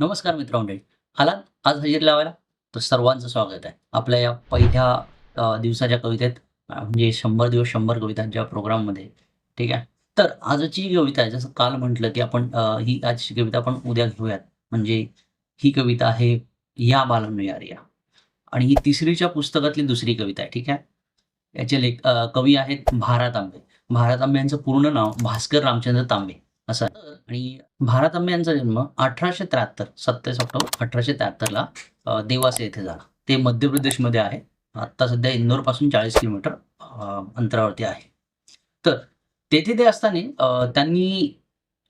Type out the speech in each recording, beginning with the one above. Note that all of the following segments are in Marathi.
नमस्कार मित्रमंडळी आलात आज हजेरी लावायला? तर सर्वांचं स्वागत आहे. आपल्या या पहिल्या दिवसाच्या कवितेत म्हणजे शंभर दिवस शंभर कवितांच्या प्रोग्राममध्ये. ठीक आहे? तर आजची कविता आहे जसं काल म्हटलं की आपण ही आजची कविता आपण उद्या घेऊयात. म्हणजे ही कविता आहे या बालांनो या आणि ही तिसरीच्या पुस्तकातली दुसरी कविता आहे. ठीक आहे? याचे लेख कवी आहेत भारत आंबे. भारत आंबे यांचं पूर्ण नाव भास्कर रामचंद्र तांबे. असं आणि भारत यांचा जन्म अठराशे त्र्याहत्तर सत्तावीस ऑक्टोबर अठराशे त्र्याहत्तरला अ, देवास येथे झाला. ते मध्य प्रदेशमध्ये आहे. आत्ता सध्या इंदोरपासून चाळीस किलोमीटर अंतरावरती आहे. तर तेथे ते असताना त्यांनी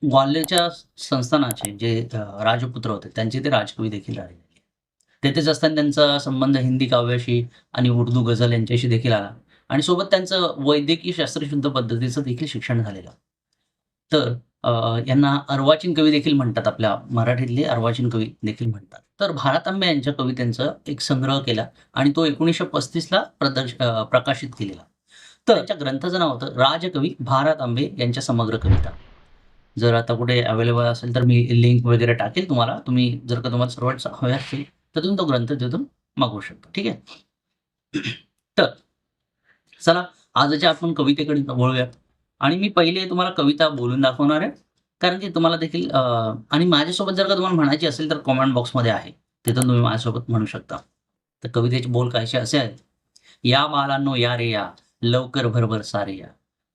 ग्वाल्हेरच्या संस्थानाचे जे राजपुत्र होते त्यांचे ते राजकवी देखील राहिले. तेथेच असताना त्यांचा संबंध हिंदी काव्याशी आणि उर्दू गझल यांच्याशी देखील आला. आणि सोबत त्यांचं वैद्यकीय शास्त्रशुद्ध पद्धतीचं देखील शिक्षण झालेलं. तर यांना अर्वाचीन कवी देखील म्हणतात आपल्या मराठीतले अर्वाचीन कवी देखील म्हणतात. तर भारत आंबे यांच्या कवितेचा एक संग्रह केला आणि तो एकोणीसशे पस्तीसला प्रदर्श प्रकाशित केलेला. तर त्यांच्या ग्रंथाचं नाव होतं राजकवी भारत आंबे यांच्या समग्र कविता. जर आता कुठे अवेलेबल असेल तर मी लिंक वगैरे टाकेल तुम्हाला. तुम्ही जर का तुम्हाला सर्वात हवे असतील तर तुम्ही तो ग्रंथ तिथून मागवू शकता. ठीक आहे? तर चला आजच्या आपण कवितेकडे वळूयात. आणि मी पहिले तुम्हाला कविता बोलून दाखवणार आहे. कारण की तुम्हाला देखील आणि माझ्यासोबत जर का तुम्हाला म्हणायची असेल तर कॉमेंट बॉक्समध्ये आहे. तिथून तुम्ही माझ्यासोबत म्हणू शकता. तर कवितेचे बोल कायसे असे आहेत. या बालांनो या रे या. लवकर भरभर सारे या.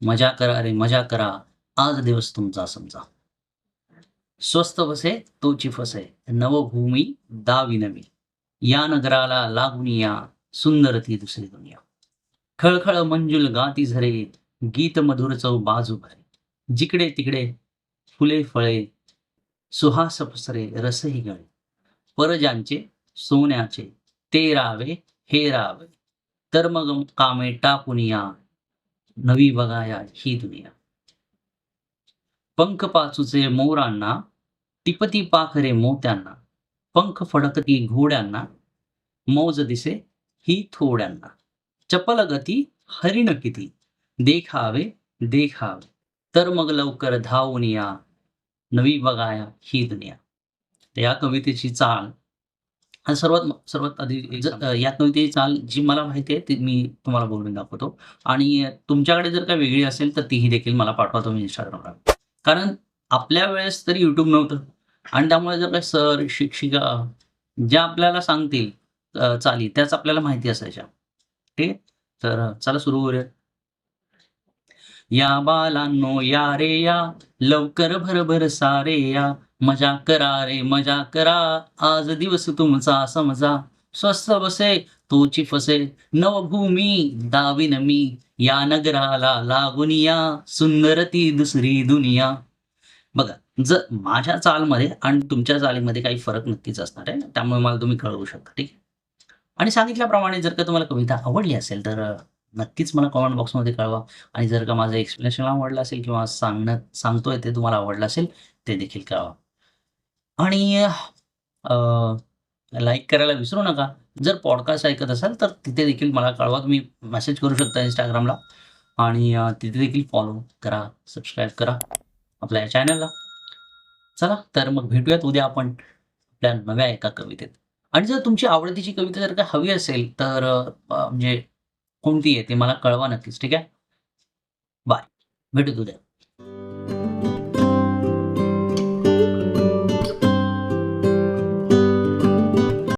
मजा करा रे मजा करा. आज दिवस तुमचा समजा स्वस्त बसे तोची फसे. नवभूमी दावी नवी. या नगराला लागून या. सुंदर ती दुसरी दुनिया. खळखळ मंजुल गाती झरे. गीत मधुर चौ बाजू भरे. जिकडे तिकडे फुले फळे सुहास पसरे रसही गळे. परजांचे सोन्याचे ते रावे हे रावे. तर मग कामे टाकून या नवी बघाया ही दुनिया. पंख पाचूचे मोरांना टिपती पाखरे मोत्यांना. पंख फडकती घोड्यांना मौज दिसे ही थोड्यांना. चपल गती हरिण किती देखावे देखावे. तर मग लवकर धावून या. नवी बघाया ही दुनिया तर या कवितेची चाल. सर्वात सर्वात आधी या कवितेची चाल जी मला माहिती आहे ती मी तुम्हाला बोलून दाखवतो. आणि तुमच्याकडे जर काय वेगळी असेल तर तीही देखील मला पाठवा तुम्ही इंस्टाग्रामला कारण आपल्या वेळेस तरी युट्यूब नव्हतं. आणि त्यामुळे जर काय सर शिक्षिका ज्या आपल्याला सांगतील चाली त्याच आपल्याला माहिती असायच्या. ठीक तर चला सुरू करूया या बालांनो या रे या. लवकर भरभर सारे या. मजा करा रे मजा करा. आज दिवस तुमचा समजा. स्वस्त बसे तोची फसे. नवभूमी दाविन मी. या नगराला लागून या. सुंदर ती दुसरी दुनिया. बघा जर माझ्या चालमध्ये आणि तुमच्या चालीमध्ये काही फरक नक्कीच असणार आहे. त्यामुळे मला तुम्ही कळवू शकता ठीक आहे? आणि सांगितल्याप्रमाणे जर का तुम्हाला कविता आवडली असेल तर नक्कीच मला कमेंट बॉक्समध्ये कळवा. आणि जर का माझं एक्सप्लेनेशन आवडलं असेल किंवा सांगणं सांगतोय ते तुम्हाला आवडलं असेल ते देखील कळवा. आणि लाईक करायला विसरू नका. जर पॉडकास्ट ऐकत असाल तर तिथे देखील मला कळवा. तुम्ही मेसेज करू शकता इंस्टाग्रामला आणि तिथे देखील फॉलो करा सबस्क्राईब करा आपल्या या चॅनलला चला तर मग भेटूयात. उद्या आपण आपल्या नव्या एका कवितेत. आणि जर तुमची आवडतीची कविता जर का हवी असेल तर म्हणजे कोणती आहे ते मला कळवा नक्कीच. ठीक आहे? बाय भेटू उद्या